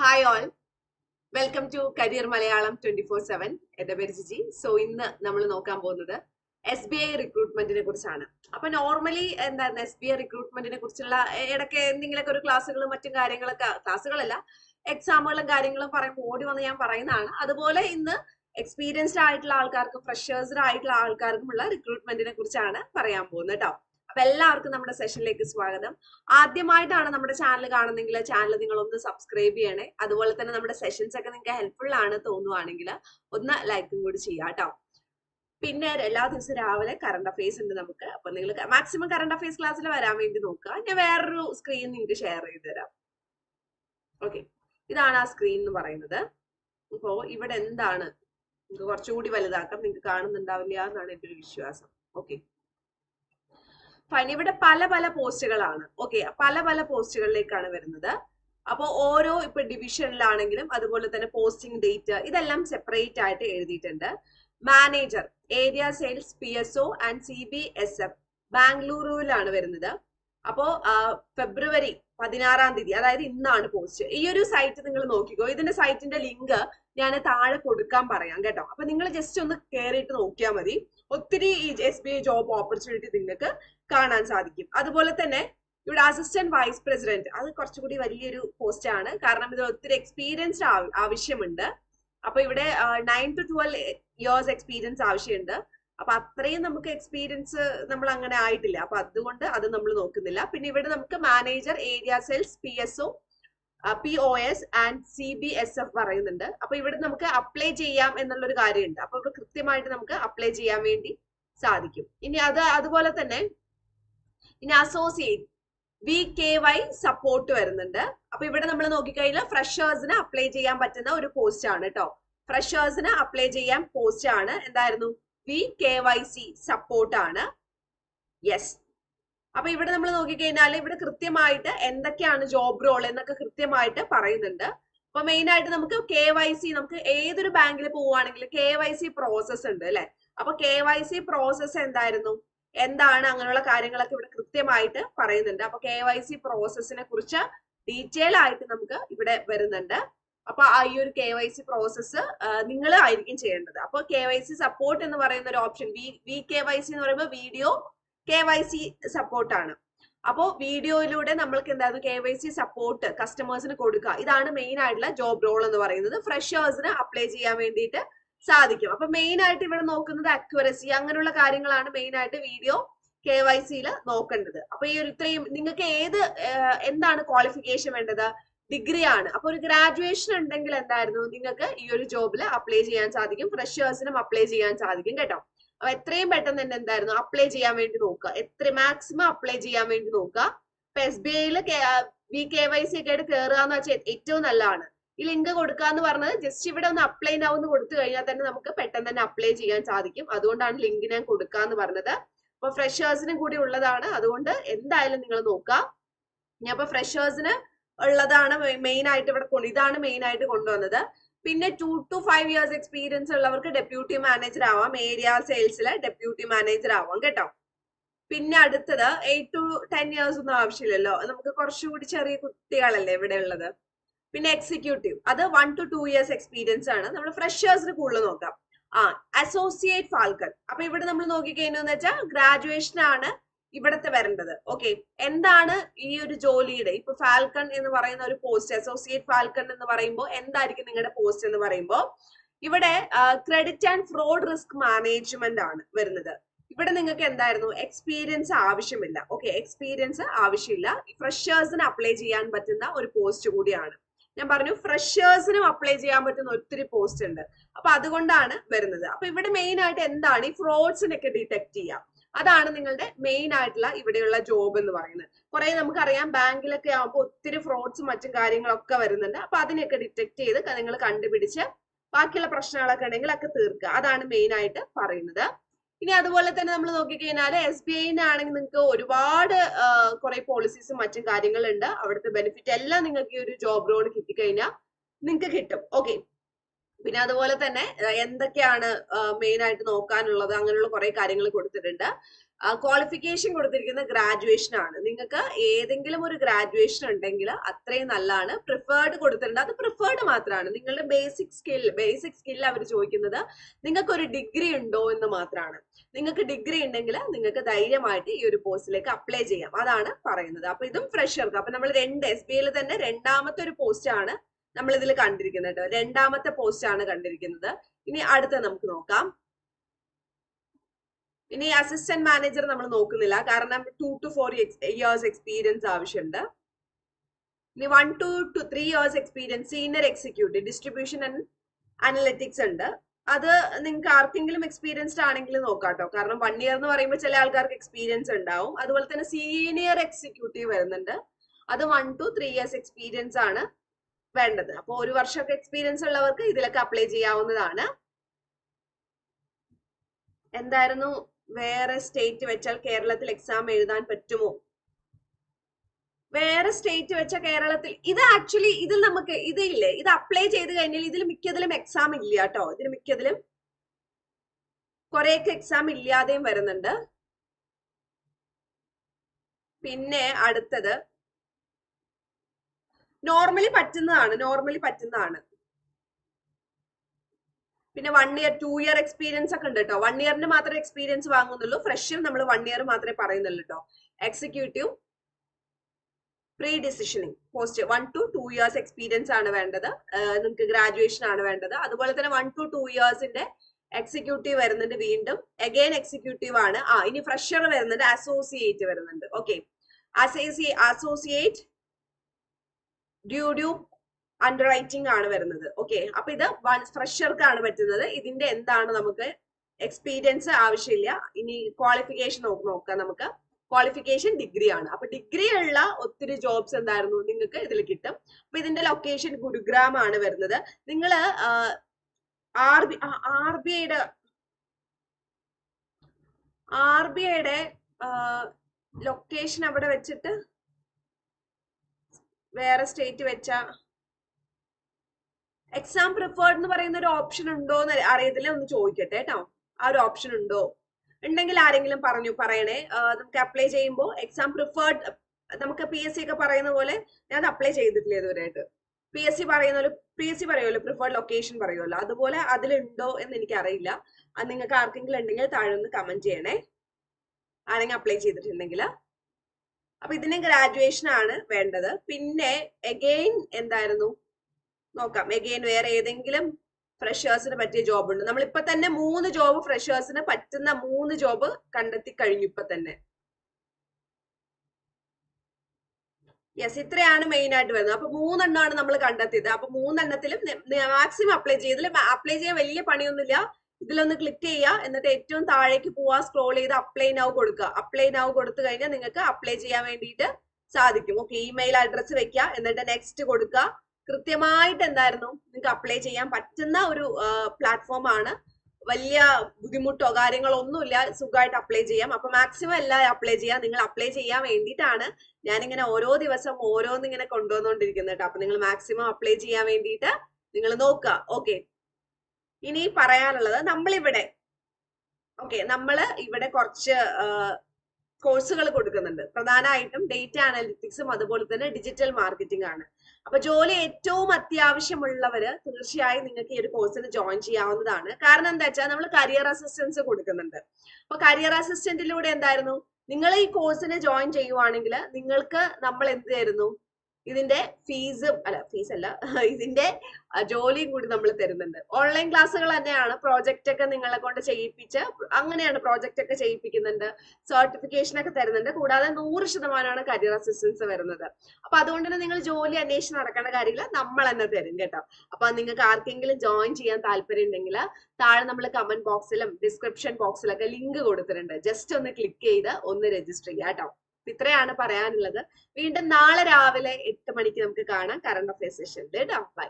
Hi all welcome to career Malayalam twenty four seven എന്റെ പേര് Jiji. So ഇന്ന് നമ്മൾ നോക്കാൻ പോകുന്നത് എസ് ബി ഐ റിക്രൂട്ട്മെന്റിനെ കുറിച്ചാണ്. അപ്പൊ നോർമലി എന്തായിരുന്നു എസ് ബി ഐ റിക്രൂട്ട്മെന്റിനെ കുറിച്ചുള്ള ഇടയ്ക്ക് എന്തെങ്കിലുമൊക്കെ ഒരു ക്ലാസ്സുകളും മറ്റും കാര്യങ്ങളൊക്കെ ക്ലാസ്സുകളല്ല എക്സാമുകളും കാര്യങ്ങളും പറയുമ്പോൾ ഓടി വന്ന് ഞാൻ പറയുന്നതാണ്. അതുപോലെ ഇന്ന് എക്സ്പീരിയൻസ്ഡ് ആയിട്ടുള്ള ആൾക്കാർക്കും ഫ്രഷേഴ്സ്ഡ് ആയിട്ടുള്ള ആൾക്കാർക്കുമുള്ള റിക്രൂട്ട്മെന്റിനെ കുറിച്ചാണ് പറയാൻ പോകുന്നത് കേട്ടോ. അപ്പൊ എല്ലാവർക്കും നമ്മുടെ സെഷനിലേക്ക് സ്വാഗതം. ആദ്യമായിട്ടാണ് നമ്മുടെ ചാനൽ കാണുന്നെങ്കിൽ ചാനൽ നിങ്ങൾ ഒന്ന് സബ്സ്ക്രൈബ് ചെയ്യണേ. അതുപോലെ തന്നെ നമ്മുടെ സെഷൻസ് ഒക്കെ നിങ്ങൾക്ക് ഹെൽപ്ഫുൾ ആണ് തോന്നുവാണെങ്കിൽ ഒന്ന് ലൈക്കും കൂടി ചെയ്യാം കേട്ടോ പിന്നെ എല്ലാ ദിവസവും രാവിലെ കറണ്ട് അഫയേഴ്സ് ഉണ്ട് നമുക്ക്. അപ്പൊ നിങ്ങൾ മാക്സിമം കറണ്ട് അഫയേഴ്സ് ക്ലാസ്സിൽ വരാൻ വേണ്ടി നോക്കുക. ഞാൻ വേറൊരു സ്ക്രീൻ നിങ്ങൾക്ക് ഷെയർ ചെയ്ത് തരാം. ഓക്കെ ഇതാണ് ആ സ്ക്രീൻ എന്ന് പറയുന്നത്. അപ്പോ ഇവിടെ എന്താണ്? നിങ്ങൾക്ക് കുറച്ചുകൂടി വലുതാക്കാം. നിങ്ങൾക്ക് കാണുന്നുണ്ടാവില്ല എന്നാണ് എന്റെ ഒരു വിശ്വാസം. ഓക്കെ ഫൈൻ ഇവിടെ പല പല പോസ്റ്റുകളാണ്. ഓക്കെ പല പല പോസ്റ്റുകളിലേക്കാണ് വരുന്നത്. അപ്പോൾ ഓരോ ഇപ്പൊ ഡിവിഷനിലാണെങ്കിലും അതുപോലെ തന്നെ പോസ്റ്റിംഗ് ഡേറ്റ് ഇതെല്ലാം സെപ്പറേറ്റ് ആയിട്ട് എഴുതിയിട്ടുണ്ട്. Manager area sales P S O and C B S F ബാംഗ്ലൂരുവിലാണ് വരുന്നത്. അപ്പോ ഫെബ്രുവരി പതിനാറാം തീയതി അതായത് ഇന്നാണ് പോസ്റ്റ്. ഈ ഒരു സൈറ്റ് നിങ്ങൾ നോക്കിക്കോ. ഇതിന്റെ സൈറ്റിന്റെ ലിങ്ക് ഞാൻ താഴെ കൊടുക്കാൻ പറയാം കേട്ടോ. അപ്പൊ നിങ്ങൾ ജസ്റ്റ് ഒന്ന് കയറിയിട്ട് നോക്കിയാൽ മതി. ഒത്തിരി ഈ S B I job opportunity നിങ്ങൾക്ക് കാണാൻ സാധിക്കും. അതുപോലെ തന്നെ ഇവിടെ അസിസ്റ്റന്റ് വൈസ് പ്രസിഡന്റ് അത് കുറച്ചുകൂടി വലിയൊരു പോസ്റ്റ് ആണ്. കാരണം ഇത് ഒത്തിരി എക്സ്പീരിയൻസ്ഡ് ആവശ്യമുണ്ട്. അപ്പൊ ഇവിടെ nine to twelve years experience ആവശ്യമുണ്ട്. അപ്പൊ അത്രയും നമുക്ക് എക്സ്പീരിയൻസ് നമ്മൾ അങ്ങനെ ആയിട്ടില്ല. അപ്പൊ അതുകൊണ്ട് അത് നമ്മൾ നോക്കുന്നില്ല. പിന്നെ ഇവിടെ നമുക്ക് manager area sales P S O P O S and C B S F പറയുന്നുണ്ട്. അപ്പൊ ഇവിടെ നമുക്ക് അപ്ലൈ ചെയ്യാം എന്നുള്ളൊരു കാര്യമുണ്ട്. അപ്പൊ ഇവിടെ കൃത്യമായിട്ട് നമുക്ക് അപ്ലൈ ചെയ്യാൻ വേണ്ടി സാധിക്കും. ഇനി അത് അതുപോലെ തന്നെ ഇനി associate V K Y support വരുന്നുണ്ട്. അപ്പൊ ഇവിടെ നമ്മൾ നോക്കിക്കഴിഞ്ഞാൽ ഫ്രഷേഴ്സിന് അപ്ലൈ ചെയ്യാൻ പറ്റുന്ന ഒരു പോസ്റ്റ് ആണ് കേട്ടോ ഫ്രഷേഴ്സിന് അപ്ലൈ ചെയ്യാൻ പോസ്റ്റ് ആണ്. എന്തായിരുന്നു? V K Y C support ആണ്. യെസ് അപ്പൊ ഇവിടെ നമ്മൾ നോക്കിക്കഴിഞ്ഞാൽ ഇവിടെ കൃത്യമായിട്ട് എന്തൊക്കെയാണ് ജോബ് റോൾ എന്നൊക്കെ കൃത്യമായിട്ട് പറയുന്നുണ്ട്. അപ്പൊ മെയിൻ ആയിട്ട് നമുക്ക് കെ വൈ സി നമുക്ക് ഏതൊരു ബാങ്കിൽ പോവുകയാണെങ്കിൽ കെ വൈ സി പ്രോസസ് ഉണ്ട് അല്ലെ? അപ്പൊ കെ വൈ സി പ്രോസസ് എന്തായിരുന്നു? എന്താണ് അങ്ങനെയുള്ള കാര്യങ്ങളൊക്കെ ഇവിടെ കൃത്യമായിട്ട് പറയുന്നുണ്ട്. അപ്പൊ കെ വൈ സി പ്രോസസ്സിനെ കുറിച്ച് ഡീറ്റെയിൽ ആയിട്ട് നമുക്ക് ഇവിടെ വരുന്നുണ്ട്. അപ്പൊ ആ ഈ ഒരു കെ വൈ സി പ്രോസസ്സ് നിങ്ങൾ ആയിരിക്കും ചെയ്യേണ്ടത്. അപ്പൊ കെ വൈ സി സപ്പോർട്ട് എന്ന് പറയുന്ന ഒരു option V V K Y C എന്ന് പറയുമ്പോൾ video K Y C support ആണ്. അപ്പോൾ വീഡിയോയിലൂടെ നമ്മൾക്ക് എന്തായിരുന്നു കെ വൈ സി സപ്പോർട്ട് കസ്റ്റമേഴ്സിന് കൊടുക്കുക. ഇതാണ് മെയിൻ ആയിട്ടുള്ള ജോബ് റോൾ എന്ന് പറയുന്നത്. ഫ്രഷേഴ്സിന് അപ്ലൈ ചെയ്യാൻ വേണ്ടിയിട്ട് സാധിക്കും. അപ്പൊ മെയിൻ ആയിട്ട് ഇവിടെ നോക്കുന്നത് അക്യുറസി അങ്ങനെയുള്ള കാര്യങ്ങളാണ് മെയിൻ ആയിട്ട് വീഡിയോ കെ വൈ സിയിൽ നോക്കേണ്ടത്. അപ്പൊ ഈ ഒരു ഇത്രയും നിങ്ങൾക്ക് ഏത് എന്താണ് ക്വാളിഫിക്കേഷൻ വേണ്ടത്? ഡിഗ്രി ആണ്. അപ്പൊ ഒരു ഗ്രാജുവേഷൻ ഉണ്ടെങ്കിൽ എന്തായിരുന്നു? നിങ്ങൾക്ക് ഈ ഒരു ജോബിൽ അപ്ലൈ ചെയ്യാൻ സാധിക്കും. ഫ്രഷേഴ്സിനും അപ്ലൈ ചെയ്യാൻ സാധിക്കും കേട്ടോ. അപ്പൊ എത്രയും പെട്ടെന്ന് തന്നെ എന്തായിരുന്നു? അപ്ലൈ ചെയ്യാൻ വേണ്ടി നോക്കുക. എത്ര മാക്സിമം അപ്ലൈ ചെയ്യാൻ വേണ്ടി നോക്കുക. ഇപ്പൊ എസ് ബി ഐയിൽ വി കെ വൈ സി ഒക്കെ ആയിട്ട് കയറുക എന്ന് വെച്ചാൽ ഏറ്റവും നല്ലതാണ്. ഈ ലിങ്ക് കൊടുക്കുക എന്ന് പറഞ്ഞത് ജസ്റ്റ് ഇവിടെ ഒന്ന് അപ്ലൈ നാവ് എന്ന് കൊടുത്തു കഴിഞ്ഞാൽ തന്നെ നമുക്ക് പെട്ടെന്ന് തന്നെ അപ്ലൈ ചെയ്യാൻ സാധിക്കും. അതുകൊണ്ടാണ് ലിങ്ക് ഞാൻ കൊടുക്കുക എന്ന് പറഞ്ഞത്. അപ്പൊ ഫ്രഷേഴ്സിനും കൂടി ഉള്ളതാണ്. അതുകൊണ്ട് എന്തായാലും നിങ്ങൾ നോക്കുക ഞാൻ ഇപ്പൊ ഫ്രഷേഴ്സിന് ഉള്ളതാണ് മെയിൻ ആയിട്ട് ഇവിടെ ഇതാണ് മെയിൻ ആയിട്ട് കൊണ്ടുവന്നത്. പിന്നെ two to five years experience ഉള്ളവർക്ക് ഡെപ്യൂട്ടി മാനേജർ ആവാം. ഏരിയ സെയിൽസിലെ ഡെപ്യൂട്ടി മാനേജർ ആവാം കേട്ടോ. പിന്നെ അടുത്തത് എയ്റ്റ് ടു ടെൻ ഇയേഴ്സ് ഒന്നും ആവശ്യമില്ലല്ലോ. നമുക്ക് കുറച്ചുകൂടി ചെറിയ കുട്ടികളല്ലേ ഇവിടെ ഉള്ളത്. പിന്നെ എക്സിക്യൂട്ടീവ് അത് one to two years experience ആണ്. നമ്മൾ ഫ്രഷേഴ്സിന് കൂടുതൽ നോക്കാം. ആ അസോസിയേറ്റ് ഫാൽക്കൺ അപ്പൊ ഇവിടെ നമ്മൾ നോക്കിക്കഴിഞ്ഞെന്ന് വെച്ചാൽ ഗ്രാജുവേഷൻ ആണ് ഇവിടത്തെ വരേണ്ടത്. ഓക്കെ എന്താണ് ഈ ഒരു ജോലിയുടെ ഇപ്പൊ ഫാൽക്കൺ എന്ന് പറയുന്ന ഒരു പോസ്റ്റ് അസോസിയേറ്റ് ഫാൽക്കൺ എന്ന് പറയുമ്പോൾ എന്തായിരിക്കും നിങ്ങളുടെ പോസ്റ്റ് എന്ന് പറയുമ്പോൾ ഇവിടെ credit and fraud risk management ആണ് വരുന്നത്. ഇവിടെ നിങ്ങൾക്ക് എന്തായിരുന്നു? എക്സ്പീരിയൻസ് ആവശ്യമില്ല. ഓക്കെ എക്സ്പീരിയൻസ് ആവശ്യമില്ല. ഫ്രഷേഴ്സിന് അപ്ലൈ ചെയ്യാൻ പറ്റുന്ന ഒരു പോസ്റ്റ് കൂടിയാണ്. ഞാൻ പറഞ്ഞു ഫ്രഷേഴ്സിനും അപ്ലൈ ചെയ്യാൻ പറ്റുന്ന ഒത്തിരി പോസ്റ്റ് ഉണ്ട്. അപ്പൊ അതുകൊണ്ടാണ് വരുന്നത്. അപ്പൊ ഇവിടെ മെയിൻ ആയിട്ട് എന്താണ്? ഈ ഫ്രോഡ്സിനൊക്കെ ഡിറ്റക്ട് ചെയ്യാം. അതാണ് നിങ്ങളുടെ മെയിൻ ആയിട്ടുള്ള ഇവിടെയുള്ള ജോബ് എന്ന് പറയുന്നത്. കുറെ നമുക്കറിയാം ബാങ്കിലൊക്കെ ആകുമ്പോൾ ഒത്തിരി ഫ്രോഡ്സും മറ്റും കാര്യങ്ങളൊക്കെ വരുന്നുണ്ട്. അപ്പൊ അതിനെയൊക്കെ ഡിറ്റക്ട് ചെയ്ത് നിങ്ങൾ കണ്ടുപിടിച്ച് ബാക്കിയുള്ള പ്രശ്നങ്ങളൊക്കെ ഉണ്ടെങ്കിൽ ഒക്കെ തീർക്കുക. അതാണ് മെയിൻ ആയിട്ട് പറയുന്നത്. ഇനി അതുപോലെ തന്നെ നമ്മൾ നോക്കിക്കഴിഞ്ഞാൽ എസ് ബി ഐനാണെങ്കിൽ നിങ്ങൾക്ക് ഒരുപാട് കുറെ പോളിസീസും മറ്റും കാര്യങ്ങളുണ്ട്. അവിടുത്തെ ബെനിഫിറ്റ് എല്ലാം നിങ്ങൾക്ക് ഈ ഒരു ജോബ് റോഡ് കിട്ടിക്കഴിഞ്ഞാൽ നിങ്ങൾക്ക് കിട്ടും. ഓക്കെ പിന്നെ അതുപോലെ തന്നെ എന്തൊക്കെയാണ് മെയിൻ ആയിട്ട് നോക്കാനുള്ളത്? അങ്ങനെയുള്ള കുറെ കാര്യങ്ങൾ കൊടുത്തിട്ടുണ്ട്. ക്വാളിഫിക്കേഷൻ കൊടുത്തിരിക്കുന്ന ഗ്രാജുവേഷൻ ആണ്. നിങ്ങൾക്ക് ഏതെങ്കിലും ഒരു ഗ്രാജുവേഷൻ ഉണ്ടെങ്കിൽ അത്രയും നല്ലതാണ്. പ്രിഫേർഡ് കൊടുത്തിട്ടുണ്ട്. അത് പ്രിഫേർഡ് മാത്രമാണ്. നിങ്ങളുടെ ബേസിക് സ്കിൽ ബേസിക് സ്കിൽ അവർ ചോദിക്കുന്നത് നിങ്ങൾക്ക് ഒരു ഡിഗ്രി ഉണ്ടോ എന്ന് മാത്രമാണ്. നിങ്ങൾക്ക് ഡിഗ്രി ഉണ്ടെങ്കിൽ നിങ്ങൾക്ക് ധൈര്യമായിട്ട് ഈ ഒരു പോസ്റ്റിലേക്ക് അപ്ലൈ ചെയ്യാം. അതാണ് പറയുന്നത്. അപ്പൊ ഇതും ഫ്രഷർക്ക് അപ്പൊ നമ്മൾ രണ്ട് എസ് ബി ഐയിൽ തന്നെ രണ്ടാമത്തെ ഒരു പോസ്റ്റ് ആണ് നമ്മൾ ഇതിൽ കണ്ടിരിക്കുന്നത് രണ്ടാമത്തെ പോസ്റ്റ് ആണ് കണ്ടിരിക്കുന്നത്. ഇനി അടുത്ത നമുക്ക് നോക്കാം. ഇനി അസിസ്റ്റന്റ് മാനേജർ നമ്മൾ നോക്കുന്നില്ല. കാരണം two to four years experience ആവശ്യമുണ്ട്. ഇനി one to two three years experience senior executive distribution and analytics ഉണ്ട്. അത് നിങ്ങൾക്ക് ആർക്കെങ്കിലും എക്സ്പീരിയൻസ്ഡ് ആണെങ്കിൽ നോക്കാട്ടോ കാരണം വൺ ഇയർ എന്ന് പറയുമ്പോൾ ചില ആൾക്കാർക്ക് എക്സ്പീരിയൻസ് ഉണ്ടാവും. അതുപോലെ തന്നെ സീനിയർ എക്സിക്യൂട്ടീവ് വരുന്നുണ്ട്. അത് one to three years experience ആണ്. വേണ്ടത്. അപ്പോൾ ഒരു വർഷമൊക്കെ എക്സ്പീരിയൻസ് ഉള്ളവർക്ക് ഇതിലൊക്കെ അപ്ലൈ ചെയ്യാവുന്നതാണ്. എന്തായിരുന്നു? വേറെ സ്റ്റേറ്റ് വെച്ചാൽ കേരളത്തിൽ എക്സാം എഴുതാൻ പറ്റുമോ? വേറെ സ്റ്റേറ്റ് വെച്ച കേരളത്തിൽ ഇത് ആക്ച്വലി ഇതിൽ നമുക്ക് ഇത് ഇല്ലേ? ഇത് അപ്ലൈ ചെയ്ത് കഴിഞ്ഞാൽ ഇതിൽ മിക്കതിലും എക്സാം ഇല്ല കേട്ടോ. ഇതിൽ മിക്കതിലും കുറെയൊക്കെ എക്സാം ഇല്ലാതെയും വരുന്നുണ്ട്. പിന്നെ അടുത്തത് നോർമലി പറ്റുന്നതാണ് നോർമലി പറ്റുന്നതാണ്. പിന്നെ one year two year experience ഒക്കെ ഉണ്ട് കേട്ടോ വൺ ഇയറിന് മാത്രമേ എക്സ്പീരിയൻസ് വാങ്ങുന്നുള്ളൂ. ഫ്രഷും നമ്മൾ വൺ ഇയർ മാത്രമേ പറയുന്നുള്ളൂ കേട്ടോ executive pre decisioning post one to two years experience ആണ് വേണ്ടത്. നിങ്ങൾക്ക് ഗ്രാജുവേഷൻ ആണ് വേണ്ടത്. അതുപോലെ തന്നെ വൺ ടു ടു ഇയേഴ്സിന്റെ എക്സിക്യൂട്ടീവ് വരുന്നുണ്ട് വീണ്ടും. അഗെയിൻ എക്സിക്യൂട്ടീവ് ആണ്. ആ ഇനി ഫ്രഷർ വരുന്നുണ്ട് അസോസിയേറ്റ് വരുന്നുണ്ട്. ഓക്കെ അസോസിയേറ്റ് ഡ്യൂഡ്യൂ അണ്ടർ റൈറ്റിംഗ് ആണ് വരുന്നത്. ഓക്കെ അപ്പൊ ഇത് ഫ്രഷർക്കാണ് പറ്റുന്നത്. ഇതിന്റെ എന്താണ് നമുക്ക് എക്സ്പീരിയൻസ് ആവശ്യമില്ല. ഇനി ക്വാളിഫിക്കേഷൻ നോക്കാം നമുക്ക്. ക്വാളിഫിക്കേഷൻ ഡിഗ്രി ആണ്. അപ്പൊ ഡിഗ്രി ഉള്ള ഒത്തിരി ജോബ്സ് എന്തായിരുന്നു? നിങ്ങൾക്ക് ഇതിൽ കിട്ടും. അപ്പൊ ഇതിന്റെ ലൊക്കേഷൻ ഗുരുഗ്രാം ആണ് വരുന്നത്. നിങ്ങൾ ആർ ബി ആർ ബി ഐയുടെ ആർ ബി ഐയുടെ ലൊക്കേഷൻ അവിടെ വെച്ചിട്ട് വേറെ സ്റ്റേറ്റ് വെച്ച. എക്സാം പ്രിഫേർഡ് എന്ന് പറയുന്ന ഒരു ഓപ്ഷൻ ഉണ്ടോ എന്ന് അറിയത്തില്ല. ഒന്ന് ചോദിക്കട്ടെ കേട്ടോ. ആ ഒരു ഓപ്ഷൻ ഉണ്ടോ? ഉണ്ടെങ്കിൽ ആരെങ്കിലും പറഞ്ഞു പറയണേ. നമുക്ക് അപ്ലൈ ചെയ്യുമ്പോൾ എക്സാം പ്രിഫേർഡ് നമുക്ക് പി എസ് സി ഒക്കെ പറയുന്ന പോലെ ഞാൻ അപ്ലൈ ചെയ്തിട്ടില്ല ഇതുവരെയായിട്ട്. പി എസ് സി പറയുന്ന പോലെ പി എസ് സി പറയുമല്ലോ പ്രിഫേർഡ് ലൊക്കേഷൻ പറയുമല്ലോ. അതുപോലെ അതിലുണ്ടോ എന്ന് എനിക്ക് അറിയില്ല അത് നിങ്ങൾക്ക് ആർക്കെങ്കിലും ഉണ്ടെങ്കിൽ താഴെ ഒന്ന് കമന്റ് ചെയ്യണേ. ആരെങ്കിലും അപ്ലൈ ചെയ്തിട്ടുണ്ടെങ്കിൽ. അപ്പൊ ഇതിന് ഗ്രാജുവേഷൻ ആണ് വേണ്ടത്. പിന്നെ എഗെയിൻ എന്തായിരുന്നു? നോക്കാം. എഗെയിൻ വേറെ ഏതെങ്കിലും ഫ്രഷേഴ്സിന് പറ്റിയ ജോബ് ഉണ്ട്. നമ്മളിപ്പോ തന്നെ മൂന്ന് ജോബ് ഫ്രഷേഴ്സിന് പറ്റുന്ന മൂന്ന് ജോബ് കണ്ടെത്തി കഴിഞ്ഞു ഇപ്പൊ തന്നെ. യെസ് ഇത്രയാണ് മെയിൻ ആയിട്ട് വരുന്നത്. അപ്പൊ മൂന്നെണ്ണമാണ് നമ്മൾ കണ്ടെത്തിയത്. അപ്പൊ മൂന്നെണ്ണത്തിലും മാക്സിമം അപ്ലൈ ചെയ്തതിൽ അപ്ലൈ ചെയ്യാൻ വലിയ പണിയൊന്നുമില്ല. ഇതിലൊന്ന് ക്ലിക്ക് ചെയ്യുക. എന്നിട്ട് ഏറ്റവും താഴേക്ക് പോവാ സ്ക്രോൾ ചെയ്ത് അപ്ലൈ നൗ കൊടുക്കുക. അപ്ലൈ നൗ കൊടുത്തു കഴിഞ്ഞാൽ നിങ്ങൾക്ക് അപ്ലൈ ചെയ്യാൻ വേണ്ടിയിട്ട് സാധിക്കും. ഓക്കെ ഇമെയിൽ അഡ്രസ്സ് വെക്കുക. എന്നിട്ട് നെക്സ്റ്റ് കൊടുക്കുക. കൃത്യമായിട്ട് എന്തായിരുന്നു? നിങ്ങൾക്ക് അപ്ലൈ ചെയ്യാൻ പറ്റുന്ന ഒരു പ്ലാറ്റ്ഫോം ആണ്. വലിയ ബുദ്ധിമുട്ടോ കാര്യങ്ങളോ ഒന്നുമില്ല. സുഖമായിട്ട് അപ്ലൈ ചെയ്യാം. അപ്പൊ മാക്സിമം എല്ലാവരും അപ്ലൈ ചെയ്യാം നിങ്ങൾ അപ്ലൈ ചെയ്യാൻ വേണ്ടിയിട്ടാണ് ഞാനിങ്ങനെ ഓരോ ദിവസം ഓരോന്നിങ്ങനെ കൊണ്ടുവന്നുകൊണ്ടിരിക്കുന്നത് കേട്ടോ. അപ്പൊ നിങ്ങൾ മാക്സിമം അപ്ലൈ ചെയ്യാൻ വേണ്ടിയിട്ട് നിങ്ങൾ നോക്കുക. ഓക്കെ ഇനി പറയാനുള്ളത് നമ്മളിവിടെ ഓക്കെ നമ്മൾ ഇവിടെ കുറച്ച് കോഴ്സുകൾ കൊടുക്കുന്നുണ്ട്. പ്രധാനമായിട്ടും ഡേറ്റ അനലിറ്റിക്സും അതുപോലെ തന്നെ ഡിജിറ്റൽ മാർക്കറ്റിംഗ് ആണ്. അപ്പൊ ജോലി ഏറ്റവും അത്യാവശ്യമുള്ളവര് തീർച്ചയായും നിങ്ങൾക്ക് ഈ ഒരു കോഴ്സിന് ജോയിൻ ചെയ്യാവുന്നതാണ്. കാരണം എന്താ വെച്ചാൽ നമ്മൾ കരിയർ അസിസ്റ്റൻസ് കൊടുക്കുന്നുണ്ട്. അപ്പൊ കരിയർ അസിസ്റ്റന്റിലൂടെ എന്തായിരുന്നു? നിങ്ങൾ ഈ കോഴ്സിന് ജോയിൻ ചെയ്യുവാണെങ്കിൽ നിങ്ങൾക്ക് നമ്മൾ എന്ത് തരുന്നു? ഇതിന്റെ ഫീസും അല്ല ഫീസ് അല്ല ഇതിന്റെ ജോലിയും കൂടി നമ്മൾ തരുന്നുണ്ട്. ഓൺലൈൻ ക്ലാസ്സുകൾ തന്നെയാണ് പ്രോജക്റ്റ് ഒക്കെ നിങ്ങളെ കൊണ്ട് ചെയ്യിപ്പിച്ച് അങ്ങനെയാണ് പ്രോജക്റ്റ് ഒക്കെ ചെയ്യിപ്പിക്കുന്നുണ്ട്. സർട്ടിഫിക്കേഷൻ ഒക്കെ തരുന്നുണ്ട്. കൂടാതെ നൂറ് ശതമാനമാണ് കരിയർ അസിസ്റ്റൻസ് വരുന്നത്. അപ്പൊ അതുകൊണ്ട് തന്നെ നിങ്ങൾ ജോലി അന്വേഷണം നടക്കേണ്ട കാര്യമില്ല. നമ്മൾ തന്നെ തരും കേട്ടോ. അപ്പൊ നിങ്ങൾക്ക് ആർക്കെങ്കിലും ജോയിൻ ചെയ്യാൻ താല്പര്യം ഉണ്ടെങ്കിൽ താഴെ നമ്മൾ കമന്റ് ബോക്സിലും ഡിസ്ക്രിപ്ഷൻ ബോക്സിലൊക്കെ ലിങ്ക് കൊടുത്തിട്ടുണ്ട്. ജസ്റ്റ് ഒന്ന് ക്ലിക്ക് ചെയ്ത് ഒന്ന് രജിസ്റ്റർ ചെയ്യാം കേട്ടോ. ഇത്രയാണ് പറയാനുള്ളത്. വീണ്ടും നാളെ രാവിലെ എട്ട് മണിക്ക് നമുക്ക് കാണാം. കറണ്ട് അഫയേഴ്സ് സെഷനിൽ കേട്ടോ ബൈ